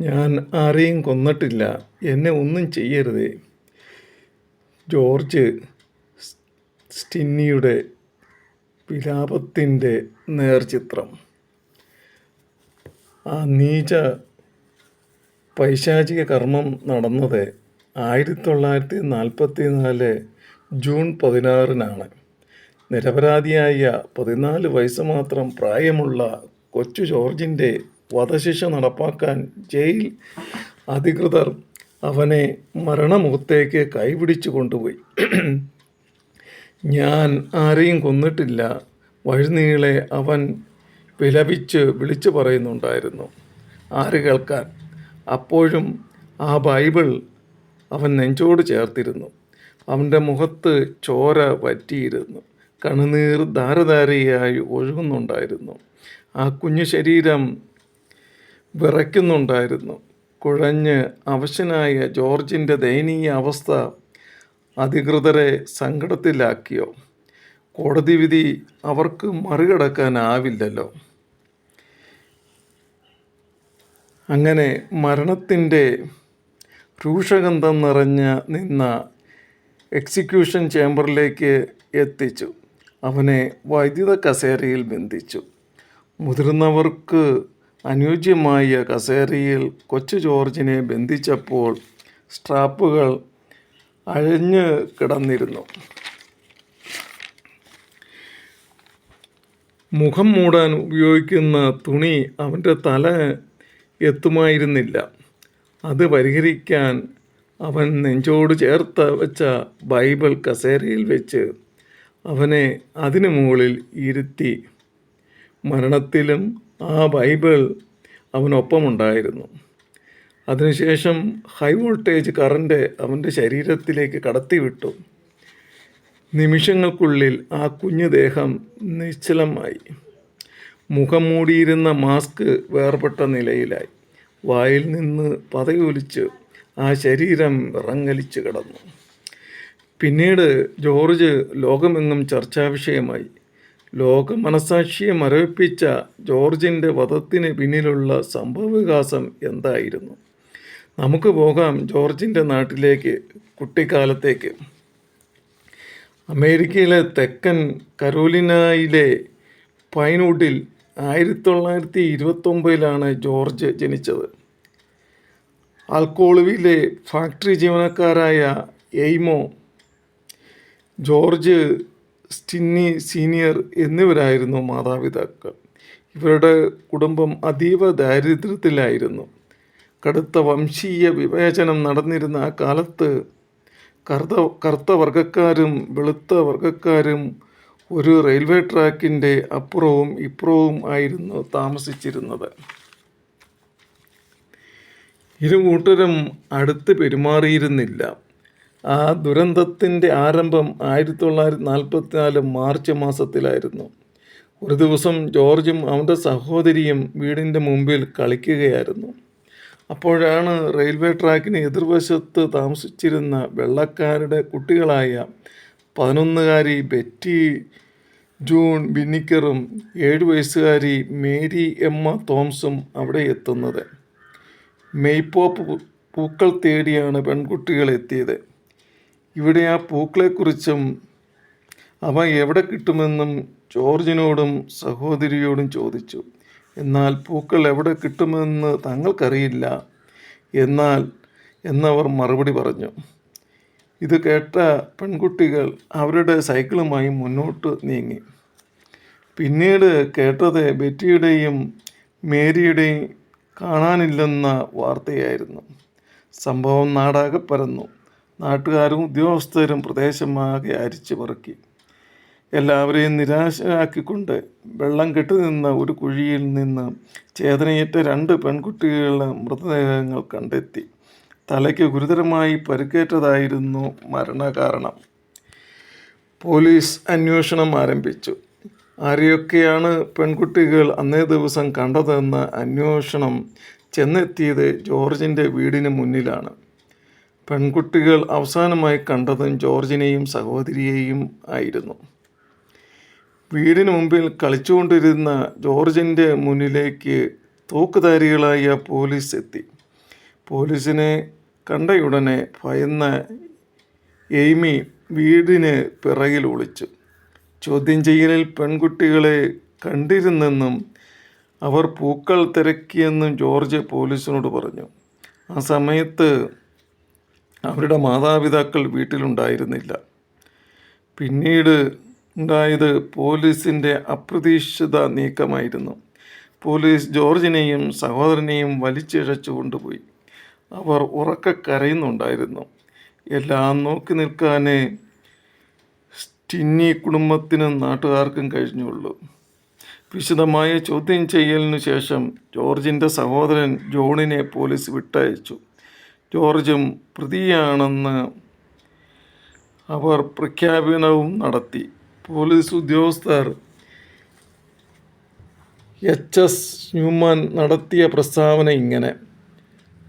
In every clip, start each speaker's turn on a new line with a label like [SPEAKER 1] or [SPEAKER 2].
[SPEAKER 1] ഞാൻ ആരെയും കൊന്നിട്ടില്ല. എന്നെ ഒന്നും ചെയ്യരുതേ. ജോർജ് സ്റ്റിന്നിയുടെ വിലാപത്തിന്റെ നേർചിത്രം. ആ നീച പൈശാചിക കർമ്മം നടന്നത് ആയിരത്തി തൊള്ളായിരത്തി നാൽപ്പത്തി നാല് ജൂൺ പതിനാറിനാണ്. നിരപരാധിയായ പതിനാല് വയസ്സ് മാത്രം പ്രായമുള്ള കൊച്ചു ജോർജിന്റെ വധശിക്ഷ നടപ്പാക്കാൻ ജയിൽ അധികൃതർ അവനെ മരണമുഖത്തേക്ക് കൈപിടിച്ചു കൊണ്ടുപോയി. ഞാൻ ആരെയും കൊന്നിട്ടില്ല. വഴിനീളെ അവൻ വിലപിച്ച് വിളിച്ചു പറയുന്നുണ്ടായിരുന്നു. ആര് കേൾക്കാൻ? അപ്പോഴും ആ ബൈബിൾ അവൻ നെഞ്ചോട് ചേർത്തിരുന്നു. അവന്റെ മുഖത്ത് ചോര പറ്റിയിരുന്നു കണ്ണുനീർ ധാരധാരയായി ഒഴുകുന്നുണ്ടായിരുന്നു. ആ കുഞ്ഞു ശരീരം വിറയ്ക്കുന്നുണ്ടായിരുന്നു. കുഴഞ്ഞ് അവശനായ ജോർജിന്റെ ദയനീയ അവസ്ഥ അധികൃതരെ സങ്കടത്തിലാക്കിയോ? കോടതി വിധി അവർക്ക് മറികടക്കാനാവില്ലല്ലോ. അങ്ങനെ മരണത്തിന്റെ രൂക്ഷഗന്ധം നിറഞ്ഞ നിന്ന എക്സിക്യൂഷൻ ചേംബറിലേക്ക് എത്തിച്ചു. അവനെ വൈദ്യുത കസേരയിൽ ബന്ധിച്ചു. മുതിർന്നവർക്ക് അനുയോജ്യമായ കസേരയിൽ കൊച്ചു ജോർജിനെ ബന്ധിച്ചപ്പോൾ സ്ട്രാപ്പുകൾ അഴഞ്ഞു കിടന്നിരുന്നു. മുഖം മൂടാൻ ഉപയോഗിക്കുന്ന തുണി അവന്റെ തല എത്തുമായിരുന്നില്ല. അത് പരിഹരിക്കാൻ അവൻ നെഞ്ചോട് ചേർത്ത് വെച്ച ബൈബിൾ കസേരയിൽ വെച്ച് അവനെ അതിനു മുകളിൽ ഇരുത്തി. മരണത്തിലും ആ ബൈബിൾ അവനൊപ്പമുണ്ടായിരുന്നു. അതിനുശേഷം ഹൈ വോൾട്ടേജ് കറണ്ട് അവന്റെ ശരീരത്തിലേക്ക് കടത്തിവിട്ടു. നിമിഷങ്ങൾക്കുള്ളിൽ ആ കുഞ്ഞു ദേഹം നിശ്ചലമായി. മുഖം മൂടിയിരുന്ന മാസ്ക് വേർപെട്ട നിലയിലായി. വായിൽ നിന്ന് പതയൊലിച്ച് ആ ശരീരം വിറങ്ങലിച്ച് കിടന്നു. പിന്നീട് ജോർജ് ലോകമെങ്ങും ചർച്ചാ വിഷയമായി ലോക മനസാക്ഷിയെ മരവിപ്പിച്ച ജോർജിന്റെ വധത്തിന് പിന്നിലുള്ള സംഭവവികാസം എന്തായിരുന്നു? നമുക്ക് പോകാം ജോർജിന്റെ നാട്ടിലേക്ക് കുട്ടിക്കാലത്തേക്ക്. അമേരിക്കയിലെ തെക്കൻ കരോലിനയിലെ പൈനൂട്ടിൽ ആയിരത്തി തൊള്ളായിരത്തി ഇരുപത്തൊമ്പതിലാണ് ജോർജ് ജനിച്ചത്. ആൽക്കോളുവിലെ ഫാക്ടറി ജീവനക്കാരായ എയ്മോ ജോർജ് സ്റ്റിന്നി സീനിയർ എന്നിവരായിരുന്നു മാതാപിതാക്കൾ. ഇവരുടെ കുടുംബം അതീവ ദാരിദ്ര്യത്തിലായിരുന്നു. കടുത്ത വംശീയ വിവേചനം നടന്നിരുന്ന ആ കാലത്ത് കറുത്ത കറുത്ത വർഗക്കാരും വെളുത്ത വർഗക്കാരും ഒരു റെയിൽവേ ട്രാക്കിന്റെ അപ്പുറവും ഇപ്പുറവും ആയിരുന്നു താമസിച്ചിരുന്നത്. ഇരു കൂട്ടരും അടുത്ത് പെരുമാറിയിരുന്നില്ല. ആ ദുരന്തത്തിന്റെ ആരംഭം ആയിരത്തി തൊള്ളായിരത്തി നാൽപ്പത്തി നാല് മാർച്ച് മാസത്തിലായിരുന്നു. ഒരു ദിവസം ജോർജും അവന്റെ സഹോദരിയും വീടിന്റെ മുമ്പിൽ കളിക്കുകയായിരുന്നു. അപ്പോഴാണ് റെയിൽവേ ട്രാക്കിന് എതിർവശത്ത് താമസിച്ചിരുന്ന വെള്ളക്കാരുടെ കുട്ടികളായ പതിനൊന്നുകാരി ബെറ്റി ജൂൺ ബിന്നിക്കറും ഏഴ് വയസ്സുകാരി മേരി എമ്മ തോംസും അവിടെ എത്തുന്നത്. മെയ്പോപ്പ് പൂക്കൾ തേടിയാണ് പെൺകുട്ടികൾ എത്തിയത്. ഇവിടെ ആ പൂക്കളെക്കുറിച്ചും അവ എവിടെ കിട്ടുമെന്നും ജോർജിനോടും സഹോദരിയോടും ചോദിച്ചു. എന്നാൽ പൂക്കൾ എവിടെ കിട്ടുമെന്ന് തങ്ങൾക്കറിയില്ല എന്നാൽ എന്നവർ മറുപടി പറഞ്ഞു. ഇത് കേട്ട പെൺകുട്ടികൾ അവരുടെ സൈക്കിളുമായി മുന്നോട്ട് നീങ്ങി. പിന്നീട് കേട്ടത് ബെറ്റിയുടെയും മേരിയുടെയും കാണാനില്ലെന്ന വാർത്തയായിരുന്നു. സംഭവം നാടാകെ പരന്നു. നാട്ടുകാരും ഉദ്യോഗസ്ഥരും പ്രദേശമാകെ അരിച്ചു പറക്കി. എല്ലാവരെയും നിരാശരാക്കിക്കൊണ്ട് വെള്ളം കെട്ടുനിന്ന ഒരു കുഴിയിൽ നിന്ന് ചേതനയേറ്റ രണ്ട് പെൺകുട്ടികളുടെ മൃതദേഹങ്ങൾ കണ്ടെത്തി. തലയ്ക്ക് ഗുരുതരമായി പരിക്കേറ്റതായിരുന്നു മരണകാരണം. പോലീസ് അന്വേഷണം ആരംഭിച്ചു. ആരെയൊക്കെയാണ് പെൺകുട്ടികൾ അന്നേ ദിവസം കണ്ടതെന്ന അന്വേഷണം ചെന്നെത്തിയത് ജോർജിന്റെ വീടിന് മുന്നിലാണ്. പെൺകുട്ടികൾ അവസാനമായി കണ്ടതും ജോർജിനെയും സഹോദരിയെയും ആയിരുന്നു. വീടിന് മുമ്പിൽ കളിച്ചുകൊണ്ടിരുന്ന ജോർജിന്റെ മുന്നിലേക്ക് തോക്കുധാരികളായ പോലീസ് എത്തി. പോലീസിനെ കണ്ടയുടനെ ഭയന്ന എയ്മി വീടിന് പിറകിൽ ഒളിച്ചു. ചോദ്യം ചെയ്യലിൽ പെൺകുട്ടികളെ കണ്ടിരുന്നെന്നും അവർ പൂക്കൾ തിരക്കിയെന്നും ജോർജ് പോലീസിനോട് പറഞ്ഞു. ആ സമയത്ത് അവരുടെ മാതാപിതാക്കൾ വീട്ടിലുണ്ടായിരുന്നില്ല. പിന്നീട് ഉണ്ടായത് പോലീസിന്റെ അപ്രതീക്ഷിത നീക്കമായിരുന്നു. പോലീസ് ജോർജിനെയും സഹോദരനെയും വലിച്ചിഴച്ചു കൊണ്ടുപോയി അവർ ഉറക്കെ കരയുന്നുണ്ടായിരുന്നു. എല്ലാം നോക്കി നിൽക്കാനേ സ്റ്റിന്നി കുടുംബത്തിനും നാട്ടുകാർക്കും കഴിഞ്ഞുള്ളൂ. വിശദമായ ചോദ്യം ചെയ്യലിനു ശേഷം ജോർജിന്റെ സഹോദരൻ ജോണിനെ പോലീസ് വിട്ടയച്ചു. ജോർജും പ്രതിയാണെന്ന് അവർ പ്രഖ്യാപനവും നടത്തി. പോലീസ് ഉദ്യോഗസ്ഥർ എച്ച് എസ് ന്യൂമാൻ നടത്തിയ പ്രസ്താവന ഇങ്ങനെ.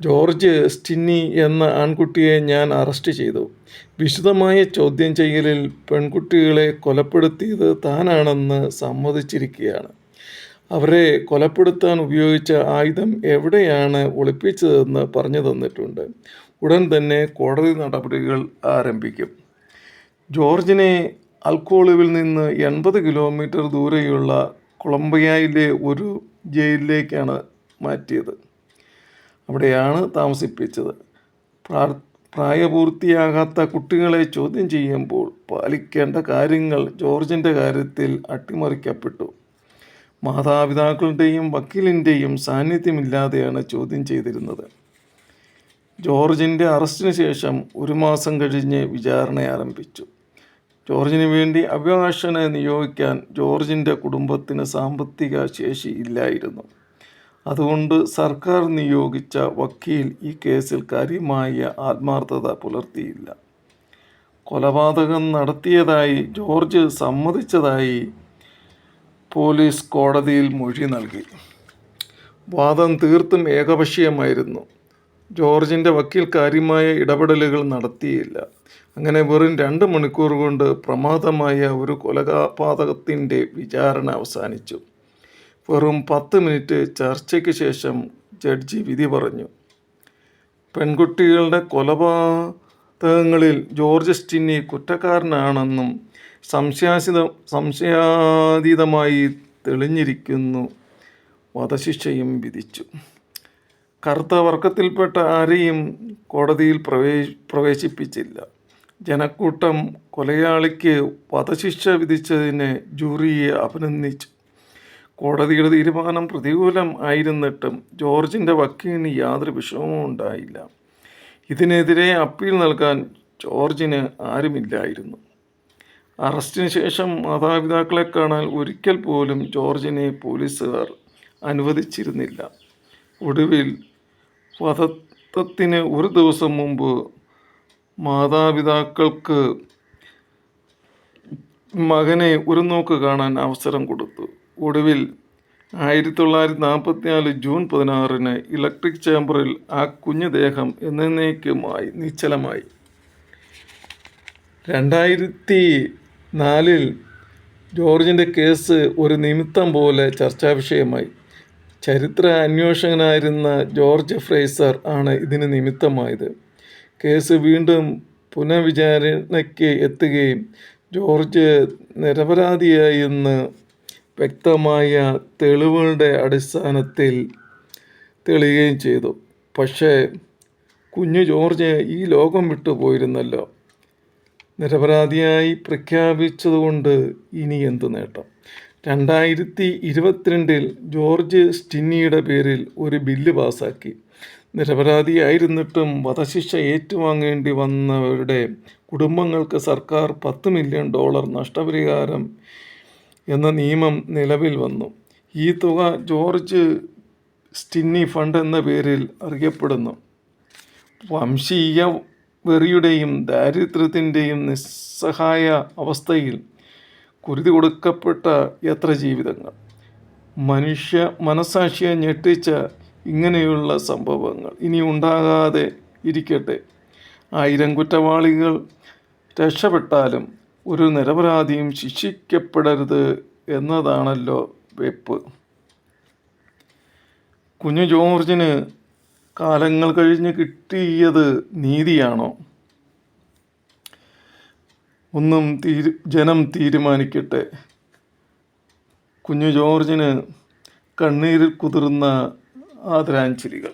[SPEAKER 1] ജോർജ് സ്റ്റിന്നി എന്ന ആൺകുട്ടിയെ ഞാൻ അറസ്റ്റ് ചെയ്തു. വിശദമായ ചോദ്യം ചെയ്യലിൽ പെൺകുട്ടികളെ കൊലപ്പെടുത്തിയത് താനാണെന്ന് സമ്മതിച്ചിരിക്കുകയാണ്. അവരെ കൊലപ്പെടുത്താൻ ഉപയോഗിച്ച ആയുധം എവിടെയാണ് ഒളിപ്പിച്ചതെന്ന് പറഞ്ഞു തന്നിട്ടുണ്ട്. ഉടൻ തന്നെ കോടതി നടപടികൾ ആരംഭിക്കും. ജോർജിനെ അൽക്കോളിവിൽ നിന്ന് എൺപത് കിലോമീറ്റർ ദൂരെയുള്ള കൊളംബിയയിലെ ഒരു ജയിലിലേക്കാണ് മാറ്റിയത്. അവിടെയാണ് താമസിപ്പിച്ചത്. പ്രായപൂർത്തിയാകാത്ത കുട്ടികളെ ചോദ്യം ചെയ്യുമ്പോൾ പാലിക്കേണ്ട കാര്യങ്ങൾ ജോർജിന്റെ കാര്യത്തിൽ അട്ടിമറിക്കപ്പെട്ടു. മാതാപിതാക്കളുടെയും വക്കീലിന്റെയും സാന്നിധ്യമില്ലാതെയാണ് ചോദ്യം ചെയ്തിരുന്നത്. ജോർജിന്റെ അറസ്റ്റിന് ശേഷം ഒരു മാസം കഴിഞ്ഞ് വിചാരണ ആരംഭിച്ചു. ജോർജിന് വേണ്ടി അഭിഭാഷകനെ നിയോഗിക്കാൻ ജോർജിന്റെ കുടുംബത്തിന് സാമ്പത്തിക ശേഷി ഇല്ലായിരുന്നു. അതുകൊണ്ട് സർക്കാർ നിയോഗിച്ച വക്കീൽ ഈ കേസിൽ കാര്യമായ ആത്മാർത്ഥത പുലർത്തിയില്ല. കൊലപാതകം നടത്തിയതായി ജോർജ് സമ്മതിച്ചതായി പോലീസ് കോടതിയിൽ മൊഴി നൽകി. വാദം തീർത്തും ഏകപക്ഷീയമായിരുന്നു. ജോർജിന്റെ വക്കീൽ കാര്യമായ ഇടപെടലുകൾ നടത്തിയില്ല. അങ്ങനെ വെറും രണ്ട് മണിക്കൂർ കൊണ്ട് പ്രമാദമായ ഒരു കൊലപാതകത്തിന്റെ വിചാരണ അവസാനിച്ചു. വെറും പത്ത് മിനിറ്റ് ചർച്ചയ്ക്ക് ശേഷം ജഡ്ജി വിധി പറഞ്ഞു. പെൺകുട്ടികളുടെ കൊലപാതകങ്ങളിൽ ജോർജ് സ്റ്റിന്നി കുറ്റക്കാരനാണെന്നും സംശയാസിത സംശയാതീതമായി തെളിഞ്ഞിരിക്കുന്നു. വധശിക്ഷയും വിധിച്ചു. കറുത്ത വർഗത്തിൽപ്പെട്ട ആരെയും കോടതിയിൽ പ്രവേ പ്രവേശിപ്പിച്ചില്ല. ജനക്കൂട്ടം കൊലയാളിക്ക് വധശിക്ഷ വിധിച്ചതിന് ജൂറിയെ അഭിനന്ദിച്ചു. കോടതിയുടെ തീരുമാനം പ്രതികൂലം ആയിരുന്നിട്ടും ജോർജിന്റെ വക്കീലിന് യാതൊരു വിഷമവും ഉണ്ടായില്ല. ഇതിനെതിരെ അപ്പീൽ നൽകാൻ ജോർജിന് ആരുമില്ലായിരുന്നു. അറസ്റ്റിന് ശേഷം മാതാപിതാക്കളെ കാണാൻ ഒരിക്കൽ പോലും ജോർജിനെ പോലീസുകാർ അനുവദിച്ചിരുന്നില്ല. ഒടുവിൽ വധത്തിന് ഒരു ദിവസം മുമ്പ് മാതാപിതാക്കൾക്ക് മകനെ ഒരു നോക്ക് കാണാൻ അവസരം കൊടുത്തു. ഒടുവിൽ ആയിരത്തി തൊള്ളായിരത്തി നാൽപ്പത്തിനാല് ജൂൺ പതിനാറിന് ഇലക്ട്രിക് ചേംബറിൽ ആ കുഞ്ഞു ദേഹം എന്നേക്കുമായി നിശ്ചലമായി. രണ്ടായിരത്തി നാലിൽ ജോർജിന്റെ കേസ് ഒരു നിമിത്തം പോലെ ചർച്ചാ വിഷയമായി ചരിത്ര അന്വേഷകനായിരുന്ന ജോർജ് ഫ്രേസർ ആണ് ഇതിന് നിമിത്തമായത്. കേസ് വീണ്ടും പുനഃവിചാരണയ്ക്ക് എത്തുകയും ജോർജ് നിരപരാധിയായെന്ന് വ്യക്തമായ തെളിവുകളുടെ അടിസ്ഥാനത്തിൽ തെളിയുകയും ചെയ്തു. പക്ഷേ കുഞ്ഞു ജോർജ് ഈ ലോകം വിട്ടു പോയിരുന്നല്ലോ നിരപരാധിയായി പ്രഖ്യാപിച്ചതുകൊണ്ട് ഇനി എന്ത് നേട്ടം? രണ്ടായിരത്തി ഇരുപത്തിരണ്ടിൽ ജോർജ് സ്റ്റിന്നിയുടെ പേരിൽ ഒരു ബില്ല് പാസാക്കി. നിരപരാധിയായിരുന്നിട്ടും വധശിക്ഷ ഏറ്റുവാങ്ങേണ്ടി വന്നവരുടെ കുടുംബങ്ങൾക്ക് സർക്കാർ പത്ത് മില്യൺ ഡോളർ നഷ്ടപരിഹാരം എന്ന നിയമം നിലവിൽ വന്നു. ഈ തുക ജോർജ് സ്റ്റിന്നി ഫണ്ട് എന്ന പേരിൽ അറിയപ്പെടുന്നു. വംശീയ വെറിയുടെയും ദാരിദ്ര്യത്തിന്റെയും നിസ്സഹായ അവസ്ഥയിൽ കുരുതി കൊടുക്കപ്പെട്ട എത്ര ജീവിതങ്ങൾ. മനുഷ്യ മനസാക്ഷിയെ ഞെട്ടിച്ച ഇങ്ങനെയുള്ള സംഭവങ്ങൾ ഇനി ഉണ്ടാകാതെ ഇരിക്കട്ടെ. ആയിരം കുറ്റവാളികൾ രക്ഷപ്പെട്ടാലും ഒരു നിരപരാധിയും ശിക്ഷിക്കപ്പെടരുത് എന്നതാണല്ലോ വെപ്പ്. കുഞ്ഞു ജോർജിന് കാലങ്ങൾ കഴിഞ്ഞ് കിട്ടിയത് നീതിയാണോ? ഒന്നും തീരു ജനം തീരുമാനിക്കട്ടെ. കുഞ്ഞു ജോർജിന് കണ്ണീരിൽ കുതിർന്ന ആദരാഞ്ജലികൾ.